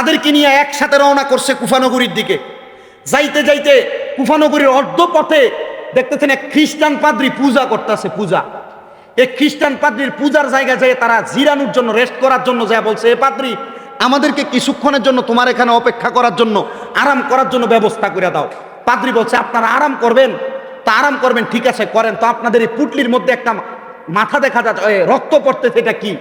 তাদেরকে নিয়ে একসাথে রওনা করছে কুফানগরীর দিকে। যাইতে যাইতে কুফানগরীর অর্ধ পথে দেখতেছেন এক খ্রিস্টান পাদ্রি পূজা করতেছে, পূজা। এই খ্রিস্টান পাদ্রির পূজার জায়গায় যেয়ে তারা জিরানোর জন্য রেস্ট করার জন্য যা বলছে, এ পাদ্রি, আমাদেরকে কিছুক্ষণের জন্য তোমার এখানে অপেক্ষা করার জন্য, আরাম করার জন্য ব্যবস্থা করে দাও। পাদ্রি বলছে, আপনারা আরাম করবেন? তা আরাম করবেন, ঠিক আছে, করেন। তো আপনাদের এই পুটলির মধ্যে একটা মাথা দেখা যাচ্ছে রক্ত পড়তেছে, এটা কি?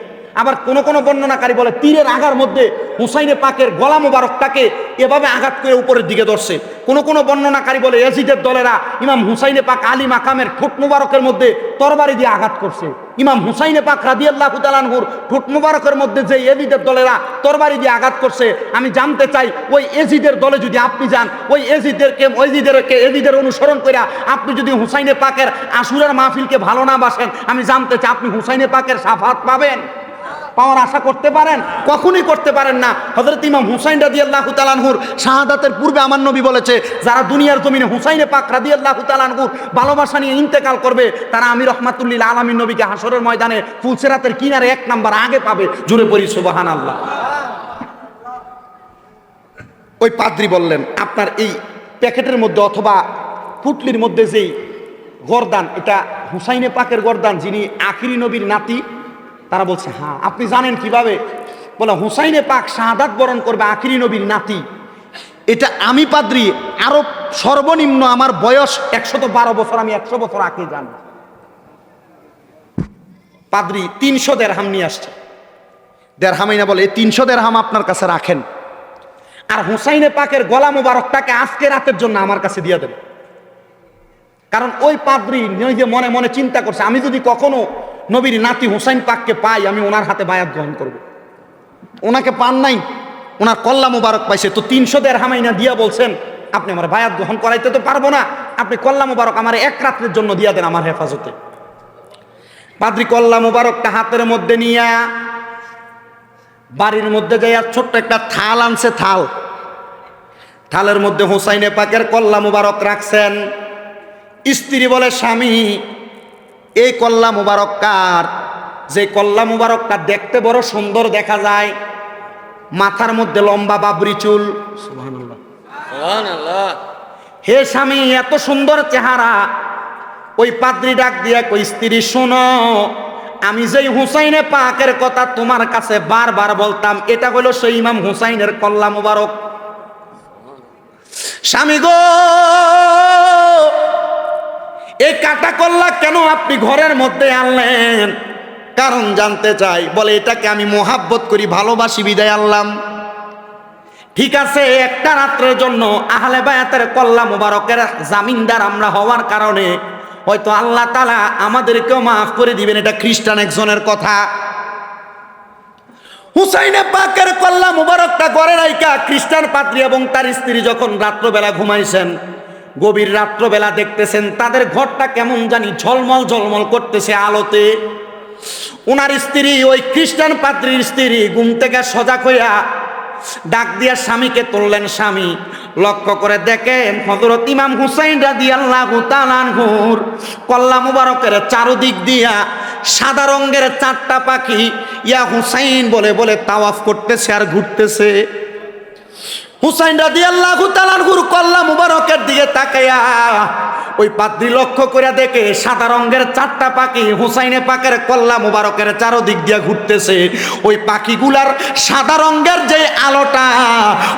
আবার কোন কোন বর্ণনাকারী বলে তীরের আঘার মধ্যে হুসাইনে পাকের গলা মোবারকটাকে এভাবে আঘাত করে উপরের দিকে ধরছে। কোন কোন বর্ণনাকারী বলে এজিদের দলেরা ইমাম হুসাইনে পাক আলী মাকামের ঠোঁট মোবারকের মধ্যে তরবারি দিয়ে আঘাত করছে। ইমাম হুসাইনে পাক রাদিয়াল্লাহু তাআলাহুর ঠোঁট মোবারকের মধ্যে যে এজিদের দলেরা তরবারি দিয়ে আঘাত করছে, আমি জানতে চাই ওই এজিদের দলে যদি আপনি যান, ওই এজিদেরকে এজিদেরকে, এজিদের অনুসরণ করে আপনি যদি হুসাইনে পাকের আশুরার মাহফিলকে ভালো না বাসেন, আমি জানতে চাই আপনি হুসাইনে পাকের সাফাত পাবেন? পাওয়ার আশা করতে পারেন? কখনই করতে পারেন না। হজরত ইমাম হুসাইন রাদি আল্লাহ তালানহুর শাহাদাতের পূর্বে আমার নবী বলেছে, যারা দুনিয়ার জমিনে হুসাইনে পাক রাদি আল্লাহ তালানহুর ভালোবাসা নিয়ে ইন্তেকাল করবে, তারা আমি রহমাতুল্লিল আলমী নবীকে হাসরের ময়দানে ফুলসেরাতের কিনারে এক নাম্বার আগে পাবে। জুড়ে পড়ি সুবাহান আল্লাহ ওই পাদ্রি বললেন, আপনার এই প্যাকেটের মধ্যে অথবা পুটলির মধ্যে যেই গরদান, এটা হুসাইনে পাকের গরদান যিনি আখিরি নবীর নাতি তারা বলছে হ্যাঁ আপনি জানেন কীভাবে? বলে, হুসাইনে পাক শাহাদাত বরণ করবে আখিরি নবীর নাতি। এটা আমি পাদ্রি আরও সর্বনিম্ন আমার বয়স একশত বারো বছর, আমি একশো বছর আগে জানি পাদ্রি, তিনশো দেড়হাম নিয়ে আসছে। দেড়হামাই না বলে, এই তিনশো দেড়হাম আপনার কাছে রাখেন। আর হুসাইনে পাকের গলা মোবারকটাকে আজকে রাতের জন্য আমার কাছে দিয়ে দেবে। কারণ ওই পাদ্রি নিজে মনে মনে চিন্তা করছে, আমি যদি কখনো নবীর নাতি হুসাইন পাককে পাই, আমি ওনার হাতে বায়াত গ্রহণ করব। ওনাকে পান নাই, ওনার কল্লা মুবারক পাইছে। তো তিনশো দেড় হামাইনা দিয়া বলছেন, আপনি আমার বায়াত গ্রহণ করাইতে তো পারব না। আপনি কল্লা মুবারক আমার এক রাত্রের জন্য দিয়া দেন আমার হেফাজতে। পাদ্রি কল্লা মুবারকটা হাতের মধ্যে নিয়ে বাড়ির মধ্যে যাইয়া ছোট্ট একটা থাল আনছে, থাল। থালের মধ্যে হোসাইনে পাকের কল্লা মুবারক রাখছেন। স্ত্রী বলে, স্বামী এই কল্লা মুবারক কার? যে কল্লা মুবারকটা দেখতে বড় সুন্দর দেখা যায়। মাথার মধ্যে লম্বা বাবরি চুল। হে স্বামী এত সুন্দর চেহারা। ওই পাদ্রি ডাক দিয়ে কই স্ত্রী শোনো আমি যেই হুসাইনে পাকের কথা তোমার কাছে বারবার বলতাম এটা হলো সেই ইমাম হুসাইনের কল্লা মুবারক। স্বামী গো এই কাটা কল্লা কেন আপনি ঘরের মধ্যে আনলেন? কারণ জানতে চাই, বলে এটাকে আমি মোহাব্বত করি, ভালোবাসি, বিদায় আনলাম। ঠিক আছে, একটা রাত্রের জন্য আহলে বায়াতের কল্লা মুবারকের জামিনদার আমরা হওয়ার কারণে হয়তো আল্লাহ তালা আমাদেরকেও মাফ করে দিবেন, এটা খ্রিস্টান একজনের কথা। হুসাইনে কল্লা মুবারকটা করে রাইকা খ্রিস্টান পাত্রী এবং তার স্ত্রী যখন রাত্রবেলা ঘুমাইছেন গভীর রাত্রবেলা দেখতেছেন তাদের ঘরটা কেমন জানি ঝলমল ঝলমল করতেছে আলোতে। ওনার স্ত্রী, ওই খ্রিস্টান পাত্রীর স্ত্রী ঘুম থেকে সজাগ হইয়া ডাক দিয়া স্বামীকে তুললেন, স্বামী, লক্ষ্য করে দেখেন হজরত ইমাম হুসাইন রাদি আল্লাহ তালানহুর কল্লা মুবারকের চারদিক দিয়া সাদা রঙের চারটা পাখি ইয়া হুসাইন বলে বলে তাওয়াফ করতেছে আর ঘুরতেছে। হুসাইন রাদি আল্লাহ দিকে ওই লক্ষ্য করে দেখে সাদা রঙের চারটা পাখি হুসাইনে পাকের কল্লা চারদিক দিয়ে ঘুরতেছে। ওই পাখিগুলার সাদা রঙের যে আলোটা,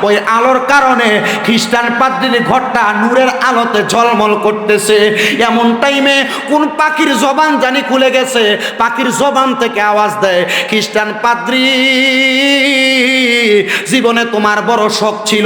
ওই আলোর কারণে খ্রিস্টান ঘরটা নূরের আলোতে ঝলমল করতেছে। এমন টাইমে কোন পাখির জবান জানি খুলে গেছে, পাখির জবান থেকে আওয়াজ দেয়, খ্রিস্টান পাদ্রি, জীবনে তোমার বড় শখ ছিল।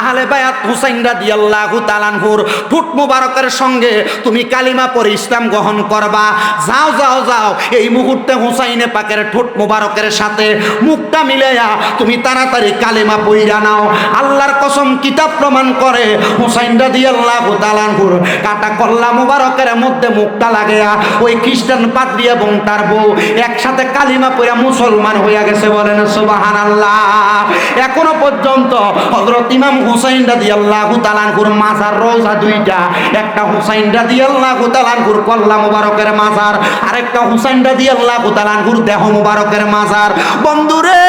আহলে বায়াত হুসাইন রাদিয়াল্লাহু তাআলাহুর ঠুট মুবারকের সঙ্গে তুমি কালিমা পরে ইসলাম গ্রহণ করবা। যাও যাও যাও, এই মুহূর্তে হুসাইনে পাকের ঠোঁট মুবারকের সাথে মুখটা মিলাইয়া তুমি তাড়াতাড়ি কালিমা পইরা নাও। আল্লাহর কসম কিতাব প্রমাণ করে হুসাইন আল্লাহ তাআলাহুর কাটা কল্লা মুবারকের মধ্যে মুখটা লাগেয়া ওই খ্রিস্টান পাদ্রী এবং তার বউ একসাথে কালিমা পইরা মুসলমান হইয়া গেছে বলেন সুবহানাল্লাহ। এখনও পর্যন্ত হযরত ইমাম হুসাইন রাদিয়াল্লাহু তাআলাহুর মাজার রোজা দুইটা, একটা হুসাইন রাদিয়াল্লাহু তাআলাহুর কল্লা মুবারকের মাজার হুসাইন রাদিয়াল্লাহু তাআলাহুর দেহ মুবারকের মাজার। বন্ধুরে,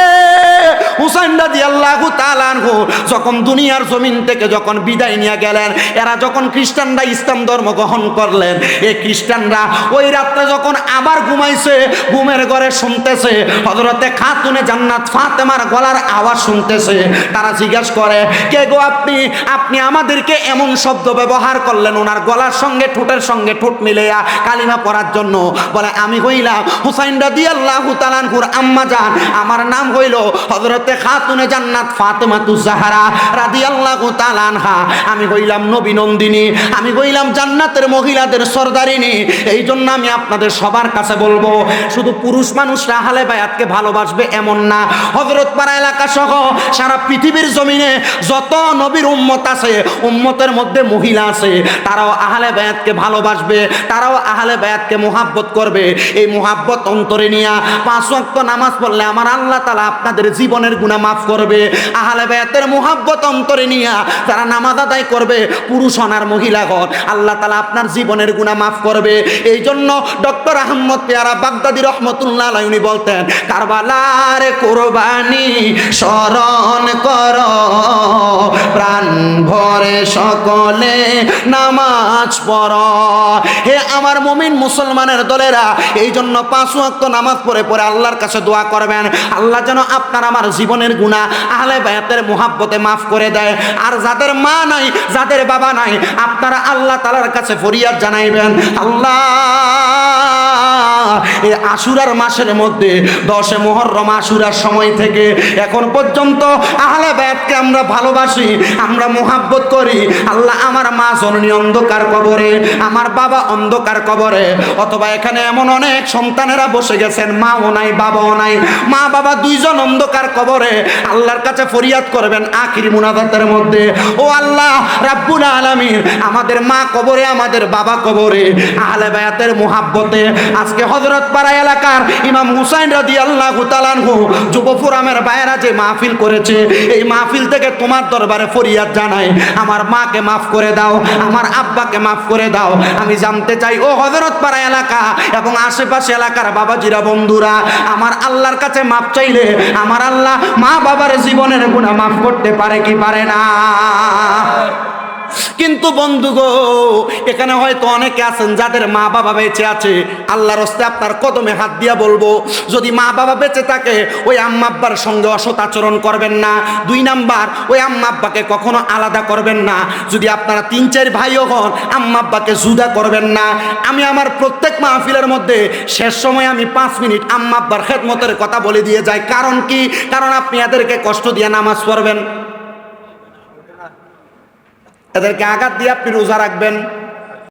হুসাইন তাআলা তালানহু যখন দুনিয়ার জমিন থেকে যখন বিদায় নিয়ে গেলেন, এরা যখন খ্রিস্টানরা ইসলাম ধর্ম গ্রহণ করলেন, এই খ্রিস্টানরা ওই রাত্রে যখন আবার ঘুমাইছে, ঘুমের ঘরে শুনতেছে হজরতে খাতুনে জান্নাত ফাতেমার গলার আওয়াজ শুনতেছে, তারা জিজ্ঞাসা করে, কে গো আপনি? আপনি আমাদেরকে এমন শব্দ ব্যবহার করলেন ওনার গলার সঙ্গে, ঠোঁটের সঙ্গে ঠোঁট মিলেয়া কালিমা পড়ার জন্য। বলে, আমি হইলাম হুসাইন রাদি আল্লাহ তালানহুর আম্মা জান। আমার নাম হইল হজরতে খাতুনে জান্নাত ফাতেমাতু জাহারা রাদি আল্লাহ তালানহা আমি হইলাম নবী নন্দিনী, আমি হইলাম জান্নাতের মহিলাদের সর্দারিনী। এই জন্য আমি আপনাদের সবার কাছে বলব, শুধু পুরুষ মানুষরা হালে বায়াতকে ভালোবাসবে এমন না। হজরত পাড়া এলাকা সহ সারা পৃথিবীর জমিনে যত নবীর উম্মত আছে, উম্মতের মধ্যে মহিলা আছে, তারাও আহলে বায়াতকে ভালোবাসবে, তারাও আহলে বায়াতকে মোহাব্বত করবে। এই মোহাব্বত অন্তরে নিয়ে পাঁচ ওয়াক্ত নামাজ পড়লে আমার আল্লাহ তালা আপনাদের জীবনের গুণা মাফ করবে। আহলে বায়াতের মোহাব্বত অন্তরে নিয়ে তারা নামাজ আদায় করবে, পুরুষ হনার মহিলা ঘর আল্লাহ তালা আপনার জীবনের গুণা মাফ করবে। এই জন্য ডক্টর আহম্মদ পেয়ারা বাগদাদি রহমতুল্লাহ উনি বলতেন, কারবালার কোরবানি স্মরণ কর, প্রাণ ভরে সকলে নামাজ পড়। হে আমার মমিন মুসলমানের দলেরা, এই জন্য পাঁচ ওয়াক্ত নামাজ পড়ে পড়ে আল্লাহর কাছে দোয়া করবেন। আল্লাহ যেন আপনার আমার জীবনের গুণা আহলে বায়াতের মোহাব্বতে মাফ করে দেয়। আর যাদের মা নাই, যাদের বাবা নাই, আপনারা আল্লাহ তালার কাছে ফরিয়াদ জানাইবেন। আল্লাহ, এই আশুরার মাসের মধ্যে, দশে মোহররম আশুরার সময় থেকে এখন পর্যন্ত আহলে বায়াতকে আমরা ভালোবাসি, আমরা মোহাব্বত করি। আল্লাহ আমার মা জননী অন্ধকার কবরে, আমার বাবা অন্ধকার কবরে, অথবা এখানে এমন অনেক সন্তানেরা বসে গেছেন, মাও নাই, বাবাও নাই। মা, বাবা দুইজন অন্ধকার কবরে, আল্লাহর কাছে ফরিয়াদ করবেন আখির মুনাজাতের মধ্যে, ও আল্লাহ, রাব্বুল আলামিন, আমাদের মা কবরে, আমাদের বাবা কবরে, আহলে বায়াতের মোহাব্বতে, আজকে হজরত পাড়া এলাকার ইমাম হুসাইন রাদি আল্লাহ তালানহু যুব ফোরামের বায়রা যে মাহফিল করেছে, এই মাহফিল থেকে তোমার দরবারে ফরিয়াদ জানাই আমার মাকে মাফ করে দাও, আমার আব্বাকে মাফ করে দাও। আমি জানতে চাই, ও হজরত পাড়া এলাকা এবং আশেপাশে এলাকার বাবাজিরা, বন্ধুরা, আমার আল্লাহর কাছে মাপ চাইলে আমার আল্লাহ মা বাবার জীবনের গুণা মাফ করতে পারে কি পারে না? কিন্তু বন্ধু গো, এখানে হয়তো অনেকে আছেন যাদের মা বাবা বেঁচে আছে। আল্লাহর হস্তে আপনার কদমে হাত দিয়া বলব, যদি মা বাবা বেঁচে থাকে, ওই আম্মা আব্বার সঙ্গে অসৎ আচরণ করবেন না। দুই নাম্বার, ওই আম্মা আব্বাকে কখনো আলাদা করবেন না। যদি আপনারা তিন, চার ভাইও হন, আম্মা আব্বাকে জুদা করবেন না। আমি আমার প্রত্যেক মাহফিলের মধ্যে শেষ সময় আমি পাঁচ মিনিট আম্মা আব্বার খেদমতের কথা বলে দিয়ে যাই। কারণ কি? কারণ আপনি এদেরকে কষ্ট দিয়ে নামাজ পড়বেন। এদেরকে আঘাত দিয়ে আপনি রোজা রাখবেন।